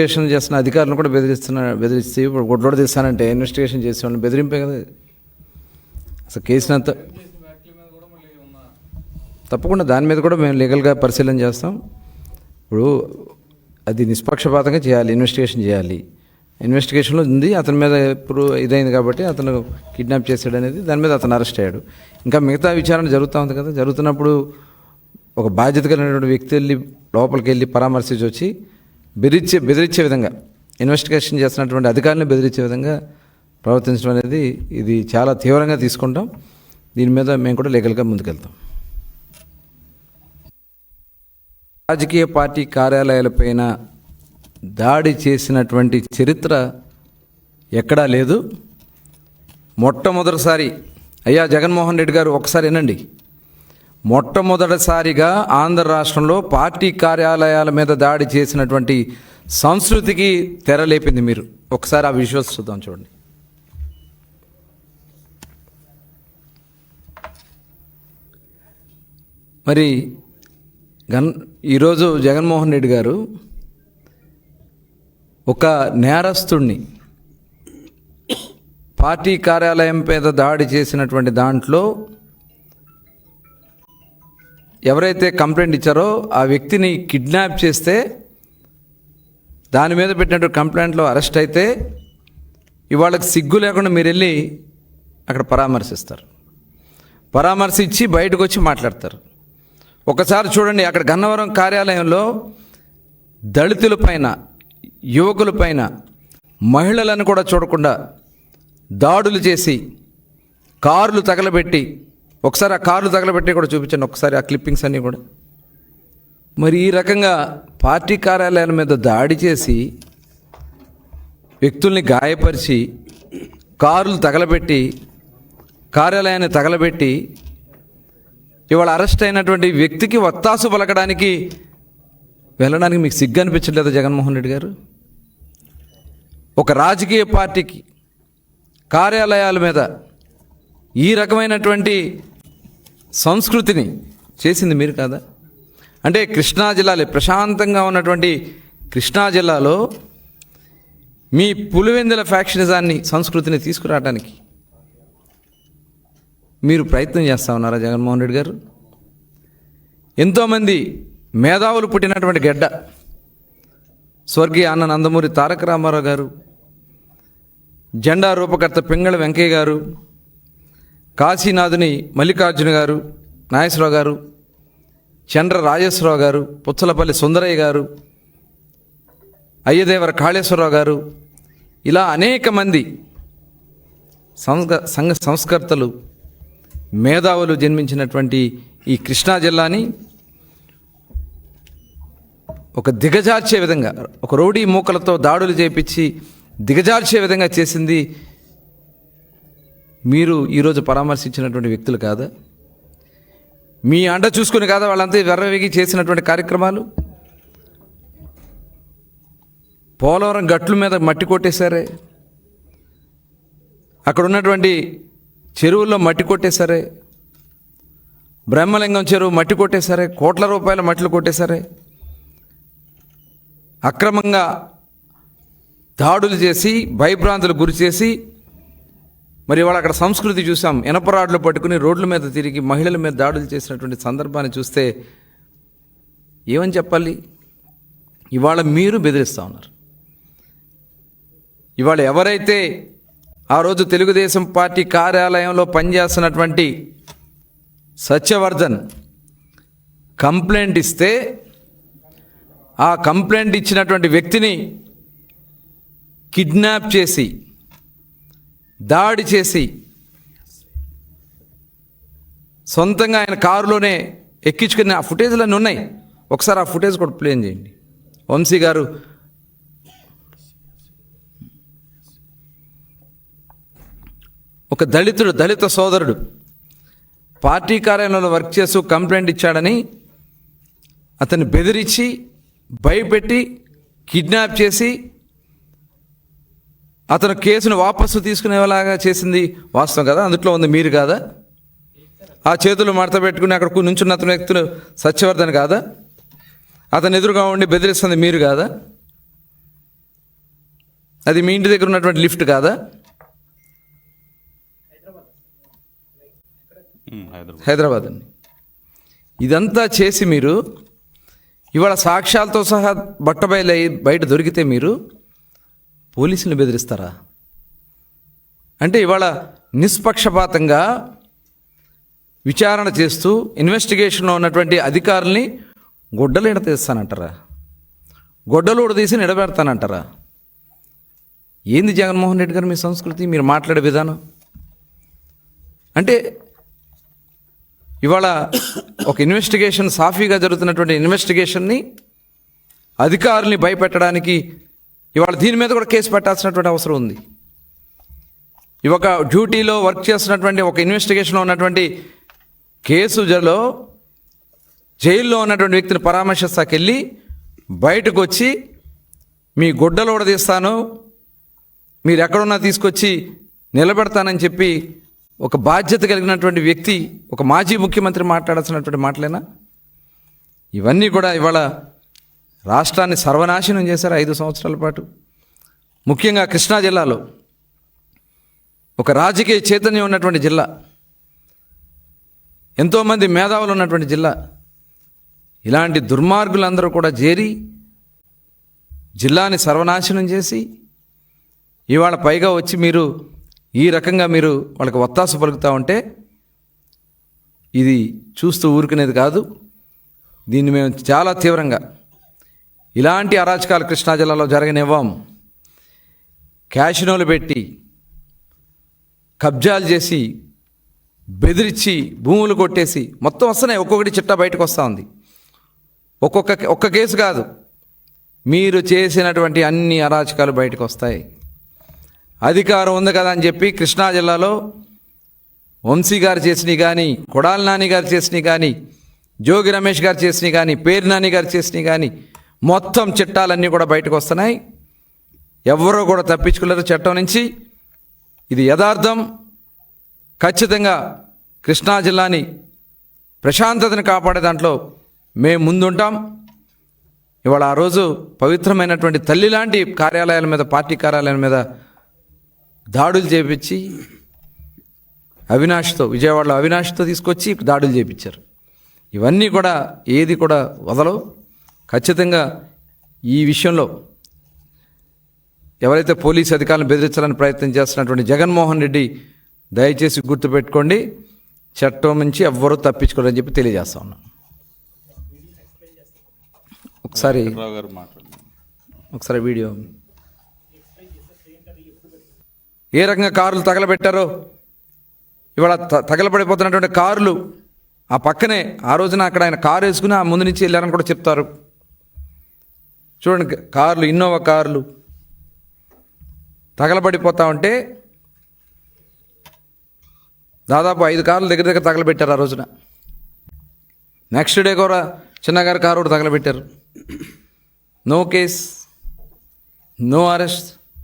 Investigation చేసిన అధికారులను కూడా బెదిరిస్తున్న బెదిరిస్తే ఇప్పుడు గొడ్లోడు తీస్తానంటే ఇన్వెస్టిగేషన్ చేసే వాళ్ళని బెదిరింపే కదా. అసలు కేసునంత తప్పకుండా దాని మీద కూడా మేము లీగల్గా పరిశీలన చేస్తాం. ఇప్పుడు అది నిష్పక్షపాతంగా చేయాలి ఇన్వెస్టిగేషన్ చేయాలి. ఇన్వెస్టిగేషన్లో ఉంది అతని మీద ఇప్పుడు ఇదైంది కాబట్టి అతను కిడ్నాప్ చేశాడు అనేది దాని మీద అతను అరెస్ట్ అయ్యాడు. ఇంకా మిగతా విచారణ జరుగుతూ ఉంది కదా జరుగుతున్నప్పుడు ఒక బాధ్యత కలిగినటువంటి వ్యక్తి వెళ్ళి లోపలికి వెళ్ళి పరామర్శించి వచ్చి బెదిరించే బెదిరించే విధంగా ఇన్వెస్టిగేషన్ చేస్తున్నటువంటి అధికారులను బెదిరించే విధంగా ప్రవర్తించడం అనేది ఇది చాలా తీవ్రంగా తీసుకుంటాం. దీని మీద మేము కూడా లీగల్గా ముందుకెళ్తాం. రాజకీయ పార్టీ కార్యాలయాలపైన దాడి చేసినటువంటి చరిత్ర ఎక్కడా లేదు. మొట్టమొదటిసారి అయ్యా జగన్మోహన్ రెడ్డి గారు ఒకసారి వినండి. మొట్టమొదటిసారిగా ఆంధ్ర రాష్ట్రంలో పార్టీ కార్యాలయాల మీద దాడి చేసినటువంటి సంస్కృతికి తెరలేపింది మీరు. ఒకసారి ఆ విజువల్స్ చూద్దాం చూడండి. మరి గన్ ఈరోజు జగన్మోహన్ రెడ్డి గారు ఒక నేరస్తుణ్ణి పార్టీ కార్యాలయం మీద దాడి చేసినటువంటి దాంట్లో ఎవరైతే కంప్లైంట్ ఇచ్చారో ఆ వ్యక్తిని కిడ్నాప్ చేస్తే దాని మీద పెట్టినటువంటి కంప్లైంట్లో అరెస్ట్ అయితే ఇవాళకి సిగ్గు లేకుండా మీరు వెళ్ళి అక్కడ పరామర్శిస్తారు. పరామర్శించి బయటకు వచ్చి మాట్లాడతారు. ఒకసారి చూడండి అక్కడ గన్నవరం కార్యాలయంలో దళితుల పైన యువకుల పైన మహిళలను కూడా చూడకుండా దాడులు చేసి కార్లు తగలబెట్టి ఒకసారి ఆ కార్లు తగలబెట్టి కూడా చూపించండి. ఒకసారి ఆ క్లిప్పింగ్స్ అన్నీ కూడా. మరి ఈ రకంగా పార్టీ కార్యాలయాల మీద దాడి చేసి వ్యక్తుల్ని గాయపరిచి కారులు తగలబెట్టి కార్యాలయాన్ని తగలబెట్టి ఇవాళ అరెస్ట్ అయినటువంటి వ్యక్తికి వత్తాసు పలకడానికి వెళ్ళడానికి మీకు సిగ్గు అనిపించట్లేదా జగన్మోహన్ రెడ్డి గారు? ఒక రాజకీయ పార్టీకి కార్యాలయాల మీద ఈ రకమైనటువంటి సంస్కృతిని చేసింది మీరు కాదా? అంటే కృష్ణా జిల్లాలో ప్రశాంతంగా ఉన్నటువంటి కృష్ణా జిల్లాలో మీ పులివెందుల ఫ్యాక్షనిజాన్ని సంస్కృతిని తీసుకురావడానికి మీరు ప్రయత్నం చేస్తా ఉన్నారా జగన్మోహన్ రెడ్డి గారు? ఎంతోమంది మేధావులు పుట్టినటువంటి గడ్డ స్వర్గీయ అన్న నందమూరి తారక రామారావు గారు జెండా రూపకర్త పింగళ వెంకయ్య గారు కాశీనాథుని మల్లికార్జున గారు నాగేశ్వరరావు గారు చంద్ర రాజేశ్వరరావు గారు పుచ్చలపల్లి సుందరయ్య గారు అయ్యదేవర కాళేశ్వరరావు గారు ఇలా అనేక మంది సంఘ సంఘ సంస్కర్తలు మేధావులు జన్మించినటువంటి ఈ కృష్ణా జిల్లాని ఒక దిగజార్చే విధంగా ఒక రౌడీ మూకలతో దాడులు చేపించి దిగజార్చే విధంగా చేసింది మీరు ఈరోజు పరామర్శించినటువంటి వ్యక్తులు కాదా? మీ అండ చూసుకుని కాదా వాళ్ళంతా వెర్రవేగి చేసినటువంటి కార్యక్రమాలు? పోలవరం గట్ల మీద మట్టి కొట్టేశారే. అక్కడ ఉన్నటువంటి చెరువుల్లో మట్టి కొట్టేశారే. బ్రహ్మలింగం చెరువు మట్టి కొట్టేశారే. కోట్ల రూపాయల మట్లు కొట్టేశారే. అక్రమంగా దాడులు చేసి భయభ్రాంతులు గురి చేసి మరి ఇవాళ అక్కడ సంస్కృతి చూసాం ఎనపరాడ్లు పట్టుకుని రోడ్ల మీద తిరిగి మహిళల మీద దాడులు చేసినటువంటి సందర్భాన్ని చూస్తే ఏమని చెప్పాలి? ఇవాళ మీరు బెదిరిస్తూ ఉన్నారు. ఇవాళ ఎవరైతే ఆ రోజు తెలుగుదేశం పార్టీ కార్యాలయంలో పనిచేస్తున్నటువంటి సత్యవర్ధన్ కంప్లైంట్ ఇస్తే ఆ కంప్లైంట్ ఇచ్చినటువంటి వ్యక్తిని కిడ్నాప్ చేసి దాడి చేసి సొంతంగా ఆయన కారులోనే ఎక్కించుకుని ఆ ఫుటేజ్లు అన్నీ ఉన్నాయి. ఒకసారి ఆ ఫుటేజ్ కూడా ప్లేన్ చేయండి. వంశీ గారు ఒక దళితుడు దళిత సోదరుడు పార్టీ కార్యాలయంలో వర్క్ చేస్తూ కంప్లైంట్ ఇచ్చాడని అతన్ని బెదిరించి భయపెట్టి కిడ్నాప్ చేసి అతను కేసును వాపసు తీసుకునేలాగా చేసింది వాస్తవం కదా? అందుట్లో ఉంది మీరు కాదా? ఆ చేతులు మడత పెట్టుకుని అక్కడ నుంచున్న అతని వ్యక్తులు సత్యవర్ధన్ కాదా? అతను ఎదురుగా ఉండి బెదిరిస్తుంది మీరు కాదా? అది మీ ఇంటి దగ్గర ఉన్నటువంటి లిఫ్ట్ కాదా? హైదరాబాద్ అండి. ఇదంతా చేసి మీరు ఇవాళ సాక్ష్యాలతో సహా బట్టబయలు బయట దొరికితే మీరు పోలీసులు బెదిరిస్తారా? అంటే ఇవాళ నిష్పక్షపాతంగా విచారణ చేస్తూ ఇన్వెస్టిగేషన్లో ఉన్నటువంటి అధికారుల్ని గొడ్డలు ఎడతీస్తానంటారా గొడ్డలు తీసి నిడబెడతానంటారా ఏంది జగన్మోహన్ రెడ్డి గారు మీ సంస్కృతి? మీరు మాట్లాడే విధానం? అంటే ఇవాళ ఒక ఇన్వెస్టిగేషన్ సాఫీగా జరుగుతున్నటువంటి ఇన్వెస్టిగేషన్ని అధికారుల్ని భయపెట్టడానికి ఇవాళ దీని మీద కూడా కేసు పెట్టాల్సినటువంటి అవసరం ఉంది. ఈ ఒక డ్యూటీలో వర్క్ చేస్తున్నటువంటి ఒక ఇన్వెస్టిగేషన్లో ఉన్నటువంటి కేసులో జైల్లో ఉన్నటువంటి వ్యక్తిని పరామర్శిస్తాకెళ్ళి బయటకు వచ్చి మీ గుడ్డలు కూడా తీస్తాను మీరు ఎక్కడున్నా తీసుకొచ్చి నిలబెడతానని చెప్పి ఒక బాధ్యత కలిగినటువంటి వ్యక్తి ఒక మాజీ ముఖ్యమంత్రి మాట్లాడాల్సినటువంటి మాటలేనా? ఇవన్నీ కూడా ఇవాళ రాష్ట్రాన్ని సర్వనాశనం చేశారు ఐదు సంవత్సరాల పాటు. ముఖ్యంగా కృష్ణా జిల్లాలో ఒక రాజకీయ చైతన్యం ఉన్నటువంటి జిల్లా. ఎంతోమంది మేధావులు ఉన్నటువంటి జిల్లా. ఇలాంటి దుర్మార్గులందరూ కూడా చేరి జిల్లాని సర్వనాశనం చేసి ఇవాళ పైగా వచ్చి మీరు ఈ రకంగా మీరు వాళ్ళకి ఒత్తాస పలుకుతూ ఉంటే ఇది చూస్తూ ఊరుకునేది కాదు. దీన్ని మేము చాలా తీవ్రంగా ఇలాంటి అరాచకాలు కృష్ణా జిల్లాలో జరగనివ్వం. క్యాషినోలు పెట్టి కబ్జాలు చేసి బెదిరించి భూములు కొట్టేసి మొత్తం వస్తున్నాయి. ఒక్కొక్కటి చిట్ట బయటకు వస్తూ ఉంది. ఒక్కొక్క ఒక్క కేసు కాదు. మీరు చేసినటువంటి అన్ని అరాచకాలు బయటకు వస్తాయి. అధికారం ఉంది కదా అని చెప్పి కృష్ణా జిల్లాలో వంశీ గారు చేసినవి కానీ కొడాల నాని గారు చేసినవి కానీ జోగి రమేష్ గారు చేసినవి కానీ పేరు నాని గారు చేసినవి కానీ మొత్తం చట్టాలన్నీ కూడా బయటకు వస్తున్నాయి. ఎవరో కూడా తప్పించుకోలేరు చట్టం నుంచి. ఇది యథార్థం. ఖచ్చితంగా కృష్ణా జిల్లాని ప్రశాంతతను కాపాడే దాంట్లో మేము ముందుంటాం. ఇవాళ ఆ రోజు పవిత్రమైనటువంటి తల్లి లాంటి కార్యాలయాల మీద పార్టీ కార్యాలయాల మీద దాడులు చేపించి అవినాష్తో విజయవాడలో అవినాష్తో తీసుకొచ్చి దాడులు చేపించారు. ఇవన్నీ కూడా ఏది కూడా వదలవు. ఖచ్చితంగా ఈ విషయంలో ఎవరైతే పోలీసు అధికారులను బెదిరించాలని ప్రయత్నం చేస్తున్నటువంటి జగన్మోహన్ రెడ్డి దయచేసి గుర్తుపెట్టుకోండి చట్టం నుంచి ఎవ్వరూ తప్పించుకోరని చెప్పి తెలియజేస్తా ఉన్నాం. ఒకసారి ఒకసారి వీడియో. ఏ రకంగా కార్లు తగలబెట్టారో? ఇవాళ తగలబడిపోతున్నటువంటి కార్లు ఆ పక్కనే ఆ రోజున అక్కడ ఆయన కారు వేసుకుని ఆ ముందు నుంచి వెళ్ళారని కూడా చెప్తారు. చూడండి కార్లు ఇన్నోవా కార్లు తగలబడిపోతా ఉంటే దాదాపు ఐదు కార్లు దగ్గర దగ్గర తగలబెట్టారు ఆ రోజున. నెక్స్ట్ డే కూడా చిన్నగారి కారు కూడా తగలబెట్టారు. No case no arrest